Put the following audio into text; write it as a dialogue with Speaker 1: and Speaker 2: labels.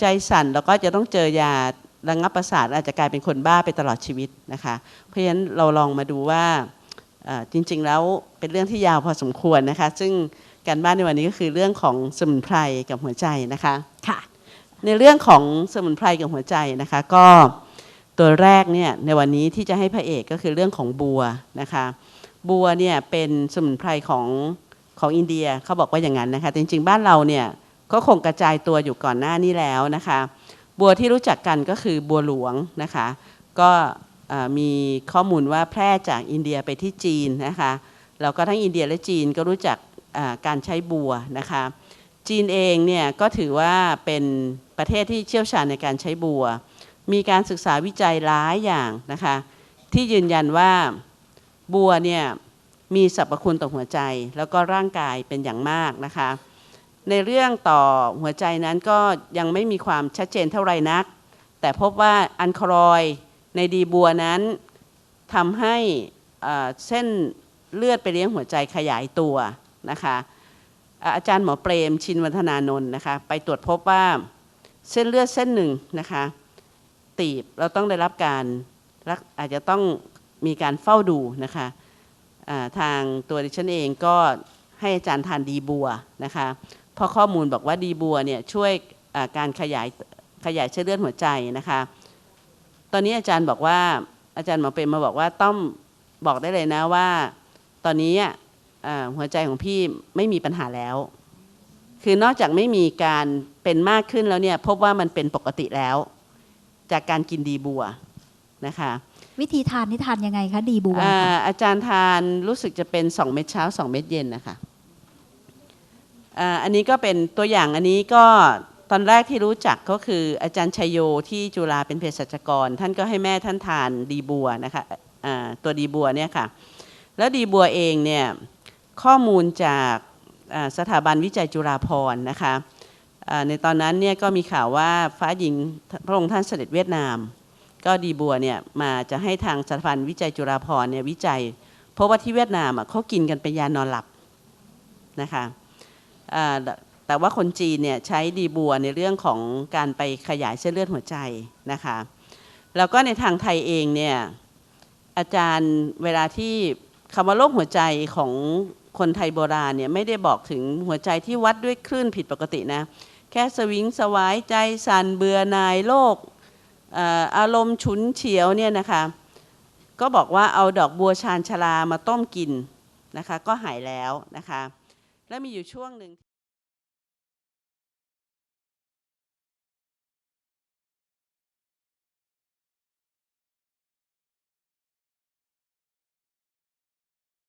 Speaker 1: ใจสั่นแล้วก็จะต้องเจอยาระงับประสาทอาจจะกลายเป็นคนบ้าไปตลอดชีวิตนะคะ เพราะฉะนั้นเราลองมาดูว่าเอ่อจริง ๆ แล้วเป็นเรื่องที่ยาวพอสมควรนะคะ ซึ่งการบ้านในวันนี้ก็คือเรื่องของสมุนไพรกับหัวใจนะคะ
Speaker 2: ค่ะ
Speaker 1: ในเรื่องของสมุนไพรกับหัวใจนะคะ ก็ตัวแรกเนี่ยในวันนี้ที่จะให้พระเอกก็คือเรื่องของบัวนะคะ บัวเนี่ยเป็นสมุนไพรของของอินเดียเขาบอกว่าอย่างนั้นนะคะแต่จริง ๆ บ้านเราเนี่ย ก็คงกระจายตัวอยู่ก่อนหน้านี้แล้วนะคะ บัวที่รู้จักกันก็คือบัวหลวงนะคะ ก็มีข้อมูลว่าแพร่จากอินเดียไปที่จีนนะคะแล้วก็ทั้งอินเดียและจีนก็รู้จักการใช้บัวนะคะ จีนเองเนี่ยก็ถือว่าเป็นประเทศที่เชี่ยวชาญในการใช้บัว มีการศึกษาวิจัยหลายอย่างนะคะ ที่ยืนยันว่าบัวเนี่ยมีสรรพคุณต่อหัวใจ แล้วก็ร่างกายเป็นอย่างมากนะคะ ในเรื่องต่อหัวใจนั้นก็ยังไม่มีความชัดเจนเท่าไรนัก แต่พบว่าอันครอยในดีบัวนั้นทำให้เส้นเลือดไปเลี้ยงหัวใจขยายตัวนะคะอาจารย์หมอเปรมชินวัฒนานนท์นะคะไปตรวจพบว่าเส้นเลือดเส้นหนึ่งนะคะตีบเราต้องได้รับการรักอาจจะต้องมีการเฝ้าดูนะคะทางตัวดิฉันเองก็ให้อาจารย์ทานดีบัวนะคะ เพราะข้อมูลบอกว่าดีบัวเนี่ยช่วยอ่าการขยายขยายเส้นเลือดหัวใจนะคะ ตอนนี้อาจารย์บอกว่าอาจารย์หมอเปรมมาบอกว่าต้องบอกได้เลยนะว่า ตอนนี้อะอ่าหัวใจของพี่ไม่มีปัญหาแล้ว คือนอกจากไม่มีการเป็นมากขึ้นแล้วเนี่ยพบว่ามันเป็นปกติแล้ว จากการกินดีบัวนะคะ
Speaker 2: วิธีทานนี่ทานยังไงคะดีบัว
Speaker 1: อ่า
Speaker 2: ค่ะ
Speaker 1: อาจารย์ทานรู้สึกจะเป็น 2 เม็ดเช้า 2 เม็ดเย็นนะคะ อันนี้ก็เป็นตัวอย่างอันนี้ก็ตอนแรกที่รู้จักก็คืออาจารย์ชัยโยที่จุฬาเป็นเภสัชกร ท่านก็ให้แม่ท่านทานดีบัวนะคะตัวดีบัวเนี่ยค่ะแล้วดีบัวเองเนี่ยข้อมูลจากสถาบันวิจัยจุฬาภรณ์นะคะในตอนนั้นเนี่ยก็มีข่าวว่าฟ้าหญิงพระองค์ท่านเสด็จเวียดนาม ก็ดีบัวเนี่ยมาจะให้ทางสถาบันวิจัยจุฬาภรณ์เนี่ยวิจัย เพราะว่าที่เวียดนามเขากินกันเป็นยานอนหลับนะคะ แต่ว่าคนจีนเนี่ยใช้ดีบัวในเรื่องของการไปขยายเส้นเลือดหัวใจนะคะ แล้วก็ในทางไทยเองเนี่ยอาจารย์เวลาที่คำว่าโรคหัวใจของคนไทยโบราณเนี่ยไม่ได้บอกถึงหัวใจที่วัดด้วยคลื่นผิดปกตินะ แค่สวิงสวายใจสั่นเบื่อนายโรคอารมณ์ฉุนเฉียวเนี่ยนะคะก็บอกว่าเอาดอกบัวชานชาลามาต้มกินนะคะก็หายแล้วนะคะ แล้วมีอยู่ช่วงหนึ่ง